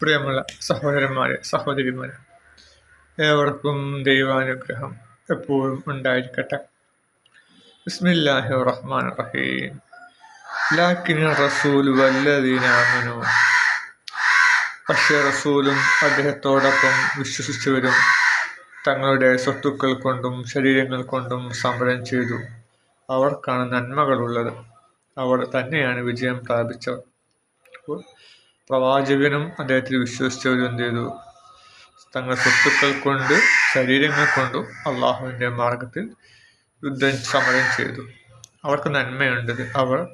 പ്രിയമുള്ള സഹോദരന്മാരെ സഹോദരിമാരെ ഏവർക്കും ദൈവാനുഗ്രഹം എപ്പോഴും ഉണ്ടായിരിക്കട്ടെ. ബിസ്മില്ലാഹി റഹ്മാൻ റഹീം ലാക്കിൻ റസൂൽ വല്ലതീനാമനു പക്ഷേ റസൂലും അദ്ദേഹത്തോടൊപ്പം വിശ്വസിച്ചവരും തങ്ങളുടെ സ്വത്തുക്കൾ കൊണ്ടും ശരീരങ്ങൾ കൊണ്ടും സമരം ചെയ്തു. അവർക്കാണ് നന്മകളുള്ളത്. അവർ തന്നെയാണ് വിജയം പ്രാപിച്ചവർ. പ്രവാചകനും അദ്ദേഹത്തിൽ വിശ്വസിച്ചവരും എന്ത് ചെയ്തു തങ്ങളുടെ സ്വത്തുക്കൾ കൊണ്ട് ശരീരങ്ങൾ കൊണ്ടും അള്ളാഹുവിന്റെ മാർഗത്തിൽ യുദ്ധം സമരം ചെയ്തു. അവർക്ക് നന്മയുണ്ട്. അവർ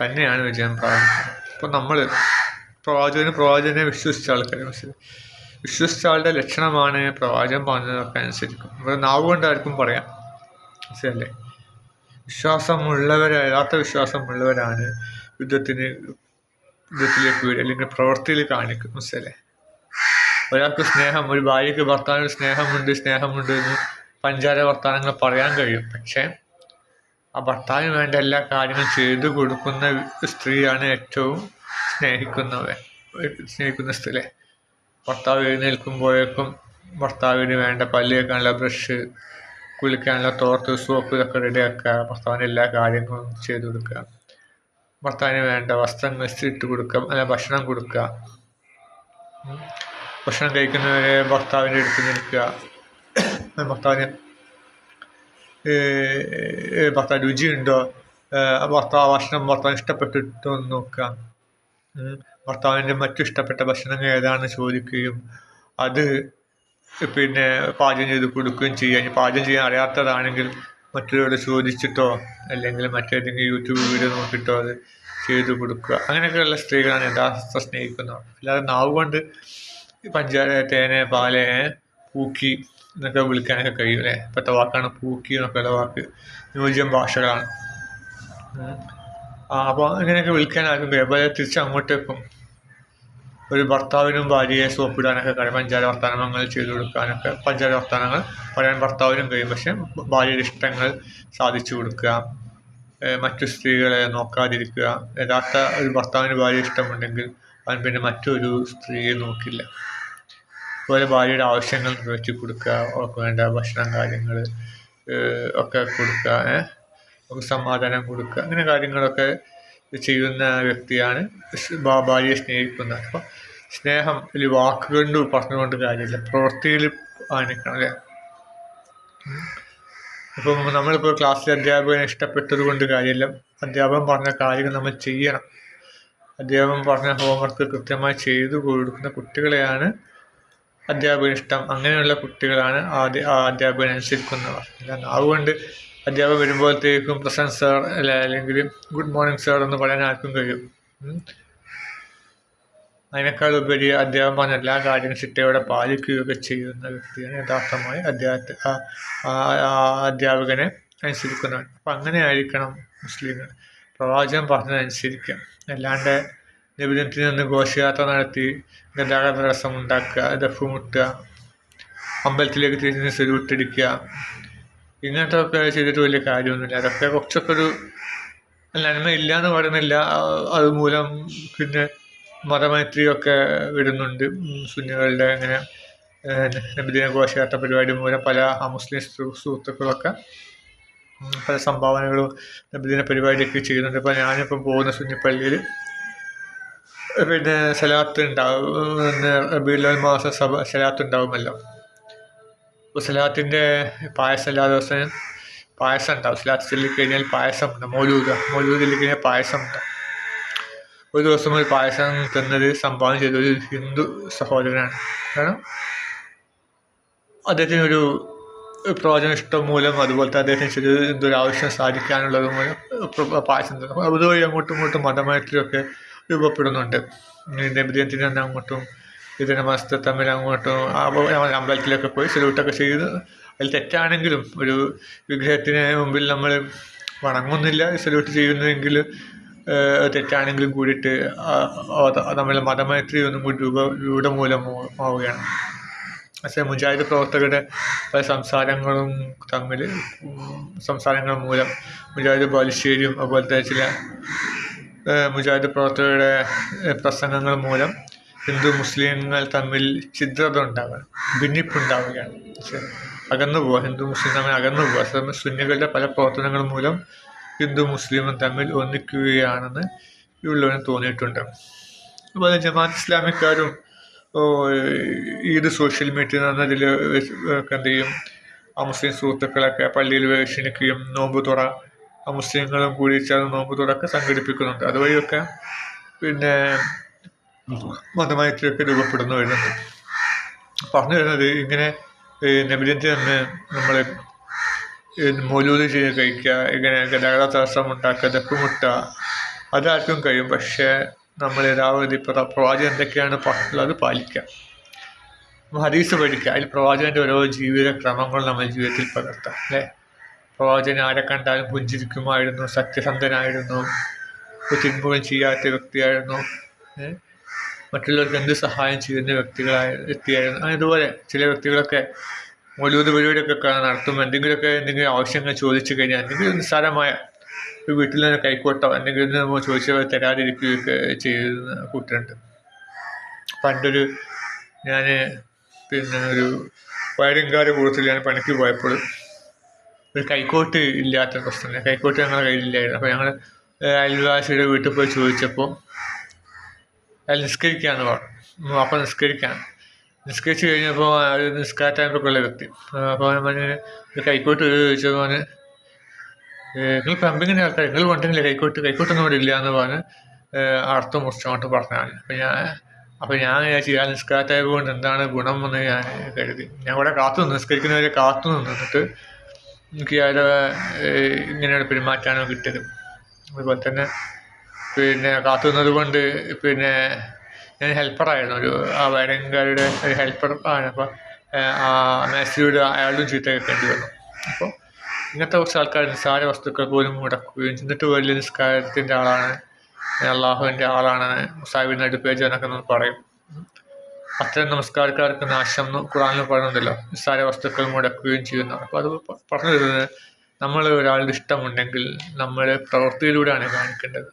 തന്നെയാണ് വിജയം പ്രാപിക്കുന്നത് അപ്പോൾ നമ്മൾ പ്രവാചകന് പ്രവാചകനെ വിശ്വസിച്ച ആൾക്കാരെ മനസ്സിലായി വിശ്വസിച്ച ആളുടെ ലക്ഷണമാണ് പ്രവാചകൻ പറഞ്ഞതൊക്കെ അനുസരിക്കും. ഇവിടെ നാവ് കൊണ്ടായിരിക്കും പറയാം. മനസ്സിലല്ലേ വിശ്വാസമുള്ളവരെ യഥാർത്ഥ വിശ്വാസമുള്ളവരാണ് യുദ്ധത്തിന് യുദ്ധത്തിലേക്ക് വരിക അല്ലെങ്കിൽ പ്രവൃത്തിയിൽ കാണിക്കും മനസ്സിലല്ലേ ഒരാൾക്ക് സ്നേഹം ഒരു ഭാര്യയ്ക്ക് ഭർത്താവിന് സ്നേഹമുണ്ട് സ്നേഹമുണ്ട് എന്ന് പഞ്ചാര വർത്തമാനങ്ങൾ പറയാൻ കഴിയും. പക്ഷേ ആ ഭർത്താവിന് വേണ്ട എല്ലാ കാര്യങ്ങളും ചെയ്തു കൊടുക്കുന്ന സ്ത്രീയാണ് ഏറ്റവും സ്നേഹിക്കുന്നവൻ സ്നേഹിക്കുന്ന സ്ത്രീ ഭർത്താവ് എഴുന്നേൽക്കുമ്പോഴേക്കും ഭർത്താവിന് വേണ്ട പല്ല് കേൾക്കാനുള്ള ബ്രഷ് കുളിക്കാനുള്ള തോർത്ത് സോപ്പ് ഇതൊക്കെ റെഡിയാക്കുക ഭർത്താവിന് എല്ലാ കാര്യങ്ങളും ചെയ്തു കൊടുക്കുക. ഭർത്താവിന് വേണ്ട വസ്ത്രങ്ങൾ ഇട്ട് കൊടുക്കുക അല്ല ഭക്ഷണം കൊടുക്കുക. ഭക്ഷണം കഴിക്കുന്നവരെ ഭർത്താവിന്റെ അടുത്ത് നിൽക്കുക. ഭർത്താവിന് ഭർത്താവ് രുചിയുണ്ടോ? ഭർത്താവ് ഭക്ഷണം ഭർത്താവിന് ഇഷ്ടപ്പെട്ടിട്ടോ നോക്കുക. ഭർത്താവിന്റെ മറ്റു ഇഷ്ടപ്പെട്ട ഭക്ഷണങ്ങൾ ഏതാണെന്ന് ചോദിക്കുകയും അത് പിന്നെ പാചകം ചെയ്ത് കൊടുക്കുകയും ചെയ്യുക. പാചകം ചെയ്യാൻ അറിയാത്തതാണെങ്കിൽ മറ്റുള്ളവരോട് ചോദിച്ചിട്ടോ അല്ലെങ്കിൽ മറ്റേതെങ്കിലും യൂട്യൂബ് വീഡിയോ നോക്കിയിട്ടോ അത് ചെയ്തു കൊടുക്കുക. അങ്ങനെയൊക്കെയുള്ള സ്ത്രീകളാണ് യഥാർത്ഥ സ്നേഹിക്കുന്നവർ അല്ലാതെ നാവ് കൊണ്ട് പഞ്ചാര തേനെ പാൽ പൂക്കി എന്നൊക്കെ വിളിക്കാനൊക്കെ കഴിയും അല്ലേ? ഇപ്പോഴത്തെ വാക്കാണ് പൂക്കി എന്നൊക്കെയുള്ള വാക്ക്. യോജ്യം ഭാഷകളാണ്. അപ്പോൾ അങ്ങനെയൊക്കെ വിളിക്കാൻ ആർക്കും കഴിയും. അപ്പോൾ തിരിച്ച് അങ്ങോട്ടേക്കും ഒരു ഭർത്താവിനും ഭാര്യയെ സോപ്പിടാനൊക്കെ കഴിയും പഞ്ചാര വർത്തമാനങ്ങൾ ചെയ്തു കൊടുക്കാനൊക്കെ പഞ്ചാര വർത്തമാനങ്ങൾ പറയാൻ ഭർത്താവിനും കഴിയും. പക്ഷെ ഭാര്യയുടെ ഇഷ്ടങ്ങൾ സാധിച്ചു കൊടുക്കുക മറ്റു സ്ത്രീകളെ നോക്കാതിരിക്കുക യഥാർത്ഥ ഒരു ഭർത്താവിന് ഭാര്യ ഇഷ്ടമുണ്ടെങ്കിൽ അവൻ പിന്നെ മറ്റൊരു സ്ത്രീയെ നോക്കില്ല. അതുപോലെ ഭാര്യയുടെ ആവശ്യങ്ങൾ നിറവേറ്റി കൊടുക്കുക അവർക്ക് വേണ്ട ഭക്ഷണം കാര്യങ്ങൾ ഒക്കെ കൊടുക്കുക സമാധാനം കൊടുക്കുക അങ്ങനെ കാര്യങ്ങളൊക്കെ ചെയ്യുന്ന വ്യക്തിയാണ് ഭാര്യയെ സ്നേഹിക്കുന്നത്. അപ്പോൾ സ്നേഹം ഒരു വാക്കുകൊണ്ട് പറഞ്ഞുകൊണ്ട് കാര്യമില്ല. പ്രവൃത്തിയിൽ കാണിക്കണം അല്ലേ? ഇപ്പം നമ്മളിപ്പോൾ ക്ലാസ്സിൽ അധ്യാപകനെ ഇഷ്ടപ്പെട്ടത് കൊണ്ട് കാര്യമില്ല. അധ്യാപകൻ പറഞ്ഞ കാര്യങ്ങൾ നമ്മൾ ചെയ്യണം. അധ്യാപകൻ പറഞ്ഞ ഹോംവർക്ക് കൃത്യമായി ചെയ്തു കൊടുക്കുന്ന കുട്ടികളെയാണ് അധ്യാപകൻ ഇഷ്ടം അങ്ങനെയുള്ള കുട്ടികളാണ് ആദ്യ അധ്യാപകൻ അനുസരിക്കുന്നവർ. അതുകൊണ്ട് അധ്യാപകൻ വരുമ്പോഴത്തേക്കും പ്രസൻസ് സാർ അല്ല അല്ലെങ്കിൽ ഗുഡ് മോർണിംഗ് സാർ എന്ന് പറയാൻ ആർക്കും കഴിയും. അധ്യാപകൻ പറഞ്ഞ എല്ലാ കാര്യങ്ങളും ചിട്ടയോടെ പാലിക്കുകയൊക്കെ ചെയ്യുന്ന വ്യക്തിയാണ് യഥാർത്ഥമായി അദ്ദേഹത്തെ അധ്യാപകനെ അനുസരിക്കുന്നവൻ. അപ്പം അങ്ങനെ ആയിരിക്കണം മുസ്ലിങ്ങൾ. പ്രവാചകൻ പറഞ്ഞതനുസരിക്കുക അല്ലാണ്ട് നിബിധനത്തിൽ നിന്ന് ഘോഷയാത്ര നടത്തി ഗതാഗത തടസ്സം ഉണ്ടാക്കുക ദഫ് മുട്ടുക അമ്പലത്തിലേക്ക് തിരിഞ്ഞ് സ്വരൂട്ടിടിക്കുക ഇങ്ങനത്തെ ഒക്കെ ചെയ്തിട്ട് വലിയ കാര്യമൊന്നുമില്ല. അതൊക്കെ കുറച്ചൊക്കെ ഒരു നന്മ ഇല്ല എന്ന് പറയുന്നില്ല അതുമൂലം പിന്നെ മതമൈത്രിയൊക്കെ വരുന്നുണ്ട് സുന്നികളുടെ അങ്ങനെ നബിദിന ഘോഷയാത്ര പരിപാടി മൂലം പല മുസ്ലിം സുഹൃത്തുക്കളൊക്കെ പല സംഭാവനകളും നബിദിന പരിപാടിയൊക്കെ ചെയ്യുന്നുണ്ട്. ഇപ്പോൾ ഞാനിപ്പം പോകുന്ന സുന്നിപ്പള്ളിയിൽ പിന്നെ സലാത്ത് ഉണ്ടാവും റബീൽ മാസം സഭ സലാത്ത് ഉണ്ടാവുമല്ലോ സലാത്തിന്റെ പായസം എല്ലാ ദിവസവും പായസം ഉണ്ടാവും സലാത്ത് ചൊല്ലിക്കഴിഞ്ഞാൽ പായസം ഉണ്ട് മൗലൂദ മൗലൂദ് ചൊല്ലിക്കഴിഞ്ഞാൽ പായസം ഉണ്ട് ഒരു ദിവസം ഒരു പായസം തന്നത് സംഭാവന ചെയ്ത ഒരു ഹിന്ദു സഹോദരനാണ്. കാരണം അദ്ദേഹത്തിന് ഒരു പ്രവചന ഇഷ്ടം മൂലം അതുപോലത്തെ അദ്ദേഹത്തിന് ചെറിയ എന്തൊരു ആവശ്യം സാധിക്കാനുള്ളത് മൂലം പായസം തന്നു അതുവഴി അങ്ങോട്ടും ഇങ്ങോട്ടും മതമായിട്ടൊക്കെ രൂപപ്പെടുന്നുണ്ട്. തന്നെ അങ്ങോട്ടും ഇതിന മാസത്തെ തമ്മിൽ അങ്ങോട്ടും അമ്പലത്തിലൊക്കെ പോയി സെലൂട്ടൊക്കെ ചെയ്ത്. അതിൽ തെറ്റാണെങ്കിലും ഒരു വിഗ്രഹത്തിന് മുമ്പിൽ നമ്മൾ വണങ്ങുന്നില്ല സെലൂട്ട് ചെയ്യുന്നതെങ്കിൽ തെറ്റാണെങ്കിലും കൂടിയിട്ട് നമ്മളെ മതമൈത്രി ഒന്നും കൂടി രൂപ രൂഢമൂലമാവുകയാണ് പക്ഷേ മുജാഹിദ് പ്രവർത്തകരുടെ പല സംസാരങ്ങളും തമ്മിൽ സംസാരങ്ങൾ മൂലം മുജാഹിദ് ബാലുശ്ശേരിയും അതുപോലത്തെ ചില മുജാഹിദ് പ്രവർത്തകരുടെ പ്രസംഗങ്ങൾ മൂലം ഹിന്ദു മുസ്ലിങ്ങൾ തമ്മിൽ ഛിദ്രത ഉണ്ടാവുക ഭിന്നിപ്പുണ്ടാവുകയാണ്. അകന്നു പോവുക ഹിന്ദു മുസ്ലിം തമ്മിൽ അകന്നു പോവുക സമയം സുന്നികളുടെ പല പ്രവർത്തനങ്ങൾ മൂലം ഹിന്ദു മുസ്ലിമും തമ്മിൽ ഒന്നിക്കുകയാണെന്ന് ഉള്ളവന് തോന്നിയിട്ടുണ്ട്. അതുപോലെ ജമാഅത്ത് ഇസ്ലാമിക്കാരും ഈദ് സോഷ്യൽ മീഡിയ എന്നതിൽ എന്ത് ചെയ്യും? ആ മുസ്ലിം സുഹൃത്തുക്കളൊക്കെ പള്ളിയിൽ ക്ഷണിക്കുകയും നോമ്പ് തുറ ആ മുസ്ലിങ്ങളും കൂടി ചേർന്ന് നോമ്പ് തുറക്കെ സംഘടിപ്പിക്കുന്നുണ്ട്. അതുവഴിയൊക്കെ പിന്നെ മതമൈത്രിയൊക്കെ രൂപപ്പെടുന്നു വരുന്നുണ്ട് പറഞ്ഞു വരുന്നത് ഇങ്ങനെ നബിലിന്റെ തന്നെ നമ്മൾ മൗലൂദ് ചെയ്ത് കഴിക്കുക ഇങ്ങനെ ഗതാഗത തടസ്സം ഉണ്ടാക്കുക ദപ്പുമുട്ട അതാർക്കും കഴിയും. പക്ഷേ നമ്മൾ യഥാവധി പ്ര- പ്രവാചകൻ എന്തൊക്കെയാണ് പറഞ്ഞുള്ളത് പാലിക്കുക. ഹദീസ് പഠിക്കുക. അതിൽ പ്രവാചകന്റെ ഓരോ ജീവിത ക്രമങ്ങൾ നമ്മൾ ജീവിതത്തിൽ പകർത്താം അല്ലേ? പ്രവാചകൻ ആരെ കണ്ടാലും പുഞ്ചിരിക്കുമായിരുന്നു സത്യസന്ധനായിരുന്നു തിന്മകൾ ചെയ്യാത്ത വ്യക്തിയായിരുന്നു? മറ്റുള്ളവർക്ക് എന്ത് സഹായം ചെയ്യുന്ന വ്യക്തികളായ വ്യക്തിയായിരുന്നു അതുപോലെ ചില വ്യക്തികളൊക്കെ മൗലൂദ് പരിപാടിയൊക്കെ നടത്തുമ്പോൾ എന്തെങ്കിലുമൊക്കെ എന്തെങ്കിലും ആവശ്യങ്ങൾ ചോദിച്ചു കഴിഞ്ഞാൽ എന്തെങ്കിലും നിസ്സാരമായ ഒരു വീട്ടിൽ നിന്ന് കൈക്കോട്ടോ എന്തെങ്കിലും നമ്മൾ ചോദിച്ചാൽ തരാതിരിക്കുകയൊക്കെ ചെയ്യുന്ന കൂട്ടുണ്ട് പണ്ടൊരു ഞാൻ പിന്നെ ഒരു വയറിങ്കാർ കൂട്ടത്തിൽ ഞാൻ പണിക്ക് പോയപ്പോൾ ഒരു കൈക്കോട്ട് ഇല്ലാത്ത പ്രശ്നമില്ല കൈക്കോട്ട് ഞങ്ങളുടെ കയ്യിലില്ലായിരുന്നു. അപ്പോൾ ഞങ്ങൾ അയൽവാസിയുടെ വീട്ടിൽ പോയി ചോദിച്ചപ്പോൾ നിസ്കരിക്കുകയാണ് അപ്പം നിസ്കരിക്കുകയാണ്. നിസ്കരിച്ച് കഴിഞ്ഞപ്പോൾ ഒരു നിസ്കാര ടൈമൊക്കെ ഉള്ള വ്യക്തി. അപ്പോൾ പറഞ്ഞ് ഒരു കൈക്കോട്ട് ചോദിച്ചപ്പോൾ അവന് നിങ്ങൾ പമ്പിങ്ങിന്റെ ആൾക്കാർ നിങ്ങൾ കൊണ്ടുവന്നില്ല കൈക്കോട്ട്? കൈക്കോട്ടൊന്നും ഇവിടെ ഇല്ല എന്ന് പറഞ്ഞ് അർത്ഥം മുറിച്ചോട്ട് പറഞ്ഞാണ് അപ്പം ഞാൻ അപ്പം ഞാൻ വിചാരിച്ചു ഇയാൾ നിസ്കാരത്തായത് കൊണ്ട് എന്താണ് ഗുണം എന്ന് ഞാൻ കരുതി. ഞാൻ ഇവിടെ കാത്തു നിന്ന്. നിസ്കരിക്കുന്നവരെ കാത്തു നിന്നിട്ട് എനിക്ക് അയാളുടെ ഇങ്ങനെയുള്ള പെരുമാറ്റമാണ് കിട്ടിയത്. അതുപോലെ തന്നെ പിന്നെ കാത്തു നിന്നത് കൊണ്ട് പിന്നെ ഞാൻ ഹെൽപ്പറായിരുന്നു ഒരു ആ വയറിങ്കാരുടെ ഒരു ഹെൽപ്പർ ആണ്. അപ്പോൾ ആ മേസ്ത്രിയുടെ അയാളും ചീത്ത കേൾക്കേണ്ടി വന്നു. അപ്പോൾ ഇങ്ങനത്തെ കുറച്ച് ആൾക്കാർ നിസ്സാര വസ്തുക്കൾ പോലും മുടക്കുകയും എന്നിട്ട് വലിയ നിസ്കാരത്തിന്റെ ആളാണ്. അള്ളാഹുവിന്റെ ആളാണ്. മുസാഹിബിന്റെ അടുപ്പേജ് എന്നൊക്കെ നമ്മൾ പറയും. അത്തരം നമസ്കാരക്കാർക്ക് നാശം എന്ന് ഖുറാനിൽ പറയുന്നുണ്ടല്ലോ നിസ്സാര വസ്തുക്കൾ മുടക്കുകയും ചെയ്യുന്ന. അപ്പോൾ അത് പറഞ്ഞു തരുന്നത് നമ്മൾ ഒരാളുടെ ഇഷ്ടമുണ്ടെങ്കിൽ നമ്മൾ പ്രവൃത്തിയിലൂടെയാണ് കാണിക്കേണ്ടത്.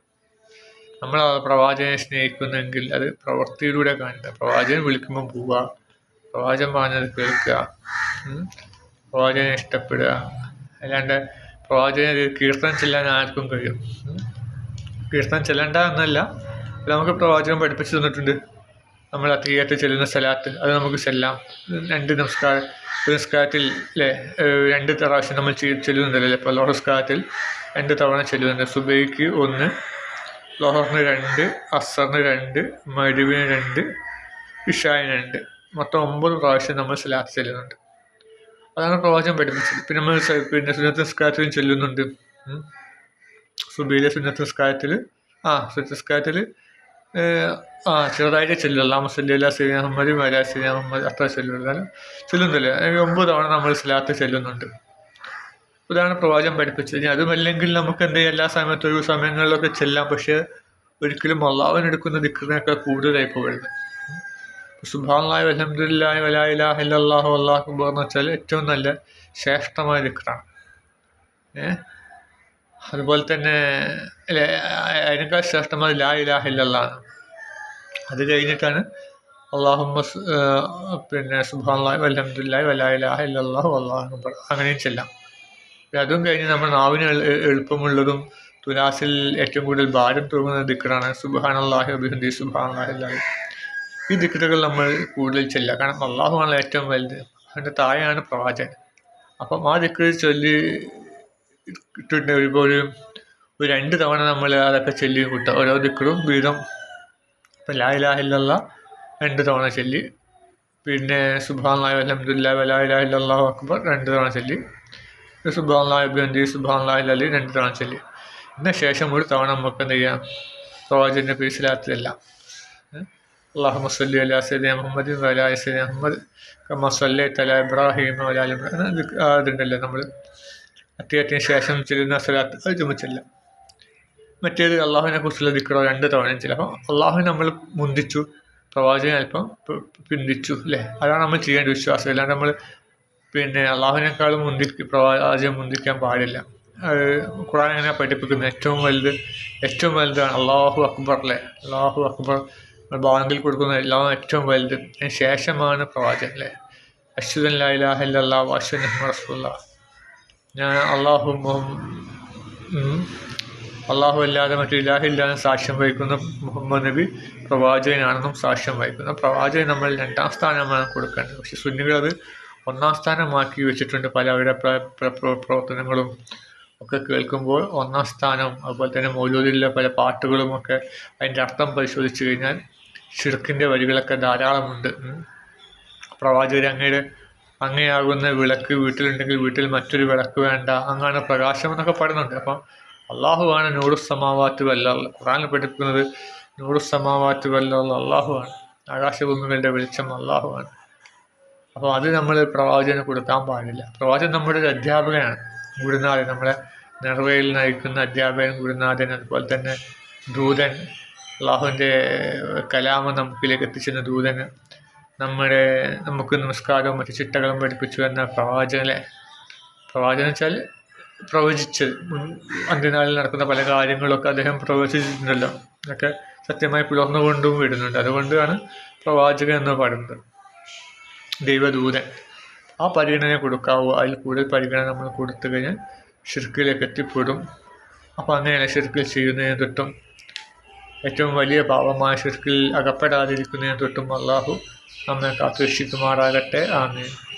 നമ്മൾ പ്രവാചകനെ സ്നേഹിക്കുന്നെങ്കിൽ അത് പ്രവൃത്തിയിലൂടെ കാണിക്കുക പ്രവാചകൻ വിളിക്കുമ്പോൾ പോവുക. പ്രവാചകൻ പറഞ്ഞത് കേൾക്കുക. പ്രവാചകനെ ഇഷ്ടപ്പെടുക. അല്ലാണ്ട് പ്രവാചകനെ കീർത്തനം ചെല്ലാൻ ആർക്കും കഴിയും. കീർത്തനം ചെല്ലണ്ട എന്നല്ല. നമുക്ക് പ്രവാചകൻ പഠിപ്പിച്ചു തന്നിട്ടുണ്ട്. നമ്മൾ അത്തീയത്ത് ചെല്ലുന്ന സ്ഥലത്ത് അത് നമുക്ക് ചെല്ലാം. രണ്ട് നമസ്കാരം നമസ്കാരത്തിൽ രണ്ട് പ്രാവശ്യം നമ്മൾ ചെല്ലുന്നുണ്ടല്ലോ പല നമസ്കാരത്തിൽ രണ്ട് തവണ ചെല്ലുന്നുണ്ട്. സുബൈക്ക് ഒന്ന് ലോഹറിന് രണ്ട് അസറിന് രണ്ട് മരുവിന് രണ്ട് ഇഷായിന് രണ്ട്. മൊത്തം ഒമ്പത് പ്രാവശ്യം നമ്മൾ സ്ലാസ് ചെല്ലുന്നുണ്ട്. അതാണ് പ്രവാചകം പഠിപ്പിച്ചത്. പിന്നെ നമ്മൾ പിന്നെ സുന്നത്ത് നിസ്കാരത്തിലും ചെല്ലുന്നുണ്ട്. സുബീലെ സുന്നത്ത് നിസ്കാരത്തിൽ ആ സുന്നത്ത് നിസ്കാരത്തിൽ ആ ചെറുതായിട്ട് ചെല്ലും അല്ലാ മുസല്ലി അല്ലാ സീന മുഹമ്മദ് വലാ സീന അത്ര ചെല്ലുന്നില്ല. ചെല്ലുന്നില്ല ഒമ്പത് തവണ നമ്മൾ സ്ലാത്ത് ചെല്ലുന്നുണ്ട്. ഇതാണ് പ്രവാചകൻ പഠിപ്പിച്ചത്. ഇനി അതുമല്ലെങ്കിൽ നമുക്ക് എന്ത് എല്ലാ സമയത്തും ഒഴിവ് സമയങ്ങളിലൊക്കെ ചെല്ലാം. പക്ഷേ ഒരിക്കലും അള്ളാവിനെടുക്കുന്ന ദിക്കറിനൊക്കെ കൂടുതലായി പോകരുത് സുബാനായ അലഹമുല്ലാഹി വലായിലാഹ് അല്ലാഹു അള്ളാഹു എന്ന് വെച്ചാൽ ഏറ്റവും നല്ല ശ്രേഷ്ഠമായ ദിക്കറാണ് ഏഹ് അതുപോലെ തന്നെ അതിനേക്കാൾ ശ്രേഷ്ഠമായ ലാ ഇലാഹ ഇല്ലല്ലാഹ് അത് കഴിഞ്ഞിട്ടാണ് അള്ളാഹുമ്മ പിന്നെ സുബാനായി അലഹമുല്ലാഹി വലായിലാഹ ഇല്ലല്ലാഹു അള്ളാഹു അങ്ങനെയും ചെല്ലാം. അതും കഴിഞ്ഞ് നമ്മൾ നാവിന് എളുപ്പമുള്ളതും തുലാസിൽ ഏറ്റവും കൂടുതൽ ഭാരം തൂങ്ങുന്ന ദിക്കറാണ് സുബാൻ അള്ളാഹി അല്ലാഹി. ഈ ദിക്കറുകൾ നമ്മൾ കൂടുതൽ ചെല്ലുക. കാരണം അള്ളാഹുമാണ് ഏറ്റവും വലുത്. അതിന്റെ താഴെയാണ് പ്രവാചകൻ. അപ്പം ആ ദിക്കർ ചൊല്ലി ഇട്ടിട്ട് ഇപ്പോൾ ഒരു രണ്ട് തവണ നമ്മൾ അതൊക്കെ ചൊല്ലി കൂട്ടുക. ഓരോ ദിക്കറും വീതം. ഇപ്പം ലാ ഇലാഹ ഇല്ലല്ലാ രണ്ട് തവണ ചൊല്ലി. പിന്നെ സുബാൻ അലഹമുല്ലാ വലാ ഇലാഹ ഇല്ലല്ലാഹു അക്ബർ രണ്ട് തവണ ചൊല്ലി. സുബാനായ ബന്ധി സുബാനായ ലലി രണ്ട് തവണ ചൊല്ലി. ഇതിന് ശേഷം ഒരു തവണ നമുക്ക് എന്ത് ചെയ്യാം? പ്രവാചകന്റെ പീസിലാത്തില്ല അള്ളാഹു മസ്ലി അല സൈദ് മുഹമ്മദ് വല സൈദ് അഹമ്മദ് കമ സല്ലി തല ഇബ്രാഹിം വല അതുണ്ടല്ലോ നമ്മൾ അത്യായത്തിന് ശേഷം ചെല്ലുന്ന സ്വലാത്ത് അത് ചുമച്ചില്ല മറ്റേത് അള്ളാഹുവിനെ കുറിച്ചുള്ള ദിക്കറോ രണ്ട് തവണ ചില അപ്പം അള്ളാഹു നമ്മൾ മുന്തിച്ചു പ്രവാചകൻ അല്പം പിന്തിച്ചു അല്ലേ? അതാണ് നമ്മൾ ചെയ്യേണ്ട വിശ്വാസം. അല്ലാണ്ട് നമ്മൾ പിന്നെ അള്ളാഹുവിനേക്കാളും മുന്തി പ്രവാചകൻ മുന്തിക്കാൻ പാടില്ല. അത് ഖുറാൻ എങ്ങനെ പഠിപ്പിക്കുന്നത്? ഏറ്റവും വലുത് ഏറ്റവും വലുതാണ് അള്ളാഹു അക്ബർ അല്ലേ? അള്ളാഹു അക്ബർ ബാങ്കിൽ കൊടുക്കുന്ന എല്ലാം ഏറ്റവും വലുത്. അതിന് ശേഷമാണ് പ്രവാചകൻ അല്ലേ? അശ്വതൻ അല്ലാഹു അശ്വൻ റസൂല്ല ഞാൻ അള്ളാഹു അള്ളാഹു അല്ലാതെ മറ്റു ഇലാഹില്ലാതെ സാക്ഷ്യം വഹിക്കുന്ന മുഹമ്മദ് നബി പ്രവാചകനാണെന്നും സാക്ഷ്യം വഹിക്കുന്നു. പ്രവാചകൻ നമ്മൾ രണ്ടാം സ്ഥാനമാണ് കൊടുക്കേണ്ടത്. പക്ഷെ സുന്നികൾ അത് ഒന്നാം സ്ഥാനമാക്കി വെച്ചിട്ടുണ്ട് പല അവരുടെ പ്ര- പ്ര- പ്ര- പ്രവർത്തനങ്ങളും ഒക്കെ കേൾക്കുമ്പോൾ ഒന്നാം സ്ഥാനം അതുപോലെ തന്നെ മൗലൂദിലെ പല പാട്ടുകളും ഒക്കെ അതിന്റെ അർത്ഥം പരിശോധിച്ച് കഴിഞ്ഞാൽ ഷിർക്കിന്റെ വരികളൊക്കെ ധാരാളമുണ്ട്. പ്രവാചകർ അങ്ങയുടെ അങ്ങയാകുന്ന വിളക്ക് വീട്ടിലുണ്ടെങ്കിൽ വീട്ടിൽ മറ്റൊരു വിളക്ക് വേണ്ട അങ്ങാണ് പ്രകാശം എന്നൊക്കെ പറയുന്നുണ്ട്. അപ്പം അള്ളാഹുവാണ് നൂറു സമാവാത്ത് വല്ല ഖുറാനിൽ പഠിപ്പിക്കുന്നത് നൂറു സമാവാത്ത് വല്ല അള്ളാഹുവാണ്. ആകാശഭൂമികളുടെ വെളിച്ചം അള്ളാഹുവാണ്. അപ്പോൾ അത് നമ്മൾ പ്രവാചകന് കൊടുക്കാൻ പാടില്ല. പ്രവാചകൻ നമ്മുടെ ഒരു അധ്യാപകനാണ്. ഗുരുനാഥൻ നമ്മളെ നെർവയിൽ നയിക്കുന്ന അധ്യാപകൻ ഗുരുനാഥൻ അതുപോലെ തന്നെ ദൂതൻ അള്ളാഹുവിന്റെ കലാമ നമുക്കിലേക്ക് എത്തിച്ചെന്ന ദൂതന് നമ്മുടെ നമുക്ക് നമസ്കാരവും മറ്റു ചിട്ടകളും പഠിപ്പിച്ചു എന്ന പ്രവാചകനെ. പ്രവാചകൻ വെച്ചാൽ പ്രവചിച്ചത്. മുൻ അന്ത്യനാളിൽ നടക്കുന്ന പല കാര്യങ്ങളൊക്കെ അദ്ദേഹം പ്രവചിച്ചിട്ടുണ്ടല്ലോ. ഒക്കെ സത്യമായി പുലർന്നുകൊണ്ടും വിടുന്നുണ്ട് അതുകൊണ്ടാണ് പ്രവാചകൻ എന്ന് പറയുന്നത്. ദൈവദൂതൻ. ആ പരിഗണന കൊടുക്കാവൂ. അതിൽ കൂടുതൽ പരിഗണന നമ്മൾ കൊടുത്തു കഴിഞ്ഞാൽ ഷിർക്കിലേക്ക് എത്തിപ്പെടും. അപ്പോൾ അങ്ങനെയാണ് ഷിർക്കിൽ ചെയ്യുന്നതിന് തൊട്ടും ഏറ്റവും വലിയ പാപമായ ഷിർക്കിൽ അകപ്പെടാതിരിക്കുന്നതിന് തൊട്ടും അള്ളാഹു നമ്മെ കാത്തുരക്ഷിക്കുമാറാകട്ടെ. ആമേൻ.